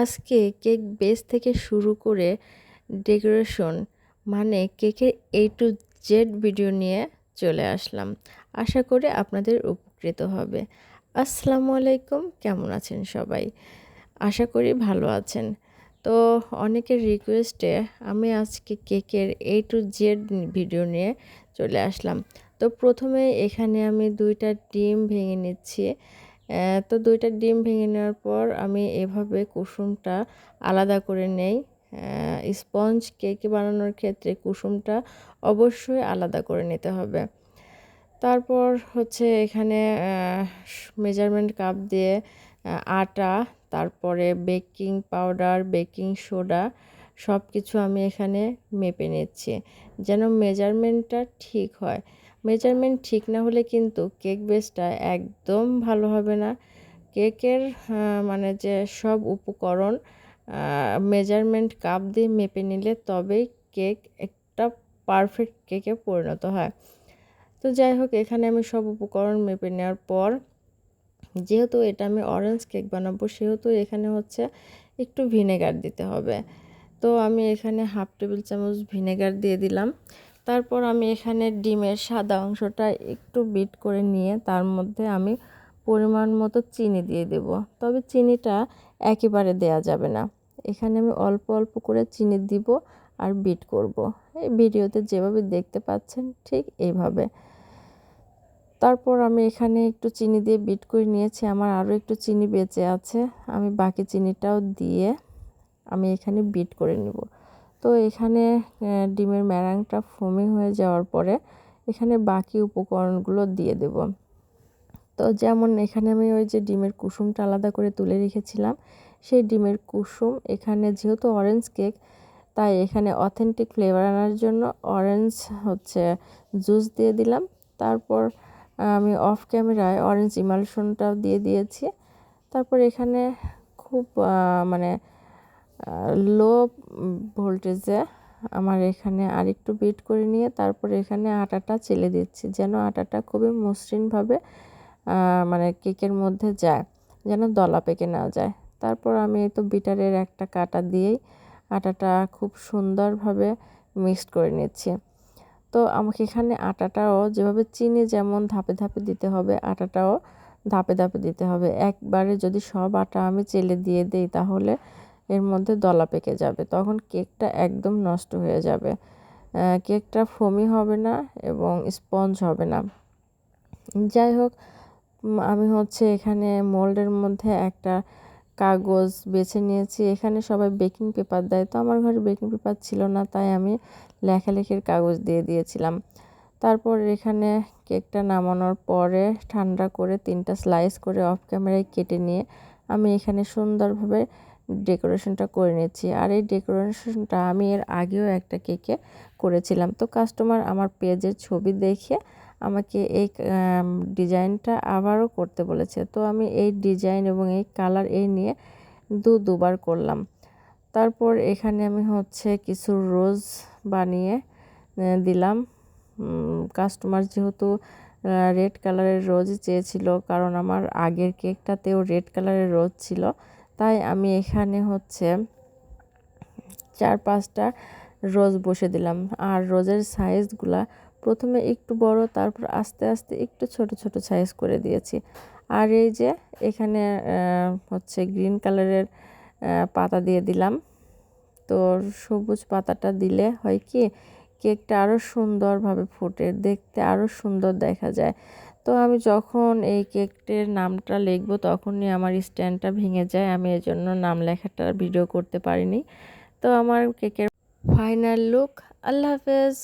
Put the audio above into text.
আজকে cake base থেকে শুরু করে ডেকোরেশন মানে কেকের এ টু জেড ভিডিও নিয়ে চলে আসলাম। আশা করি আপনাদের উপকৃত হবে। আসসালামু আলাইকুম, কেমন আছেন সবাই? আশা করি ভালো আছেন। তো অনেকের রিকোয়েস্টে আমি আজকে কেকের এ টু জেড ভিডিও নিয়ে চলে আসলাম। তো প্রথমে এখানে আমি দুইটা ডিম ভেঙে নিচ্ছি। তো দুইটা ডিম ভেঙে নেওয়ার পর আমি এভাবে কুসুমটা আলাদা করে নেই। স্পঞ্জ কেক বানানোর ক্ষেত্রে কুসুমটা অবশ্যই আলাদা করে নিতে হবে। তারপর হচ্ছে এখানে মেজারমেন্ট কাপ দিয়ে আটা, তারপরে বেকিং পাউডার বেকিং সোডা সব কিছু আমি এখানে মেপে নিচ্ছি, যেন মেজারমেন্টটা ঠিক হয়। মেজারমেন্ট ঠিক না হলে কিন্তু কেক বেসটা একদম ভালো হবে না। কেকের মানে যে সব উপকরণ মেজারমেন্ট কাপ দিয়ে মেপে নিলে তবেই কেক একটা পারফেক্ট কেকে পরিণত হয়। তো যাই হোক, এখানে আমি সব উপকরণ মেপে নেওয়ার পর, যেহেতু এটা আমি অরেঞ্জ কেক বানাবো, সেহেতু এখানে হচ্ছে একটু ভিনেগার দিতে হবে। তো আমি এখানে হাফ টেবিল চামচ ভিনেগার দিয়ে দিলাম। তারপর আমি এখানে ডিমের সাদা অংশটা একটু বিট করে নিয়ে তার মধ্যে আমি পরিমাণ মতো চিনি দিয়ে দেব। তবে চিনিটা একেবারে দেয়া যাবে না। এখানে আমি অল্প অল্প করে চিনি দিব আর বিট করব। এই ভিডিওতে যেভাবে দেখতে পাচ্ছেন ঠিক এইভাবে তারপর আমি এখানে একটু চিনি দিয়ে বিট করে নিয়েছি। আমার আরও একটু চিনি বেঁচে আছে। আমি বাকি চিনিটাও দিয়ে আমি এখানে বিট করে নেব। তো এখানে ডিমের ম্যারাংটা ফোমি হয়ে যাওয়ার পরে এখানে বাকি উপকরণগুলো দিয়ে দেব। তো যেমন এখানে আমি ওই যে ডিমের কুসুমটা আলাদা করে তুলে রেখেছিলাম, সেই ডিমের কুসুম এখানে যেহেতু অরেঞ্জ কেক তাই এখানে অথেন্টিক ফ্লেভার আনার জন্য অরেঞ্জ হচ্ছে জুস দিয়ে দিলাম। তারপর আমি অফ ক্যামেরায় অরেঞ্জ ইমালশনটাও দিয়ে দিয়েছি। তারপর এখানে খুব মানে লো ভোল্টেজে আমার এখানে আরেকটু বিট করে নিয়ে তারপর এখানে আটাটা চেলে দিচ্ছি, যেন আটাটা খুবই মসৃণভাবে মানে কেকের মধ্যে যায়, যেন দলা পেকে না যায়। তারপর আমি তো বিটারের একটা কাটা দিয়েই আটাটা খুব সুন্দরভাবে মিক্সড করে নিচ্ছি। তো আমাকে এখানে আটাটাও যেভাবে চিনি যেমন ধাপে ধাপে দিতে হবে, আটাটাও ধাপে ধাপে দিতে হবে। একবারে যদি সব আটা আমি চেলে দিয়ে দিই তাহলে এর মধ্যে দলা পেকে যাবে। তখন কেকটা একদম নষ্ট হয়ে যাবে। কেকটা ফমি হবে না এবং স্পঞ্জ হবে না। যাই হোক আমি হচ্ছে এখানে মোল্ডের মধ্যে একটা কাগজ বেছে নিয়েছি। এখানে সবাই বেকিং পেপার দেয়। তো আমার ঘরে বেকিং পেপার ছিল না, তাই আমি লেখালেখির কাগজ দিয়ে দিয়েছিলাম। তারপর এখানে কেকটা নামানোর পরে ঠান্ডা করে তিনটা স্লাইস করে অফ ক্যামেরায় কেটে নিয়ে আমি এখানে সুন্দরভাবে ডেকোরেশনটা করে নিচ্ছি আর এই ডেকোরেশনটা আমি এর আগেও একটা কেকে করেছিলাম। তো কাস্টমার আমার পেজের ছবি দেখে আমাকে এই ডিজাইনটা আবারও করতে বলেছে। তো আমি এই ডিজাইন এবং এই কালার এই নিয়ে দু, দুবার করলাম। তারপর এখানে আমি হচ্ছে কিছু রোজ বানিয়ে দিলাম। কাস্টমার যেহেতু রেড কালারের রোজ চেয়েছিল, কারণ আমার আগের কেকটাতেও রেড কালারের রোজ ছিল। তাই আমি এখানে হচ্ছে চার পাঁচটা রোজ বসে দিলাম। আর রোজের সাইজগুলা প্রথমে একটু বড়, তারপর আস্তে আস্তে একটু ছোট ছোট সাইজ করে দিয়েছি। আর এই যে এখানে হচ্ছে গ্রিন কালারের পাতা দিয়ে দিলাম। তো সবুজ পাতাটা দিলে হয় কি, কেকটা আরও সুন্দরভাবে ফুটে, দেখতে আরও সুন্দর দেখা যায়। তো আমি যখন এই কেকটির নামটা লিখব, তখনই আমার স্ট্যান্ডটা ভেঙে যায়। আমি এজন্য নাম লেখাটা ভিডিও করতে পারিনি। তো আমার কেকের ফাইনাল লুক আল্লাহ হাফেজ।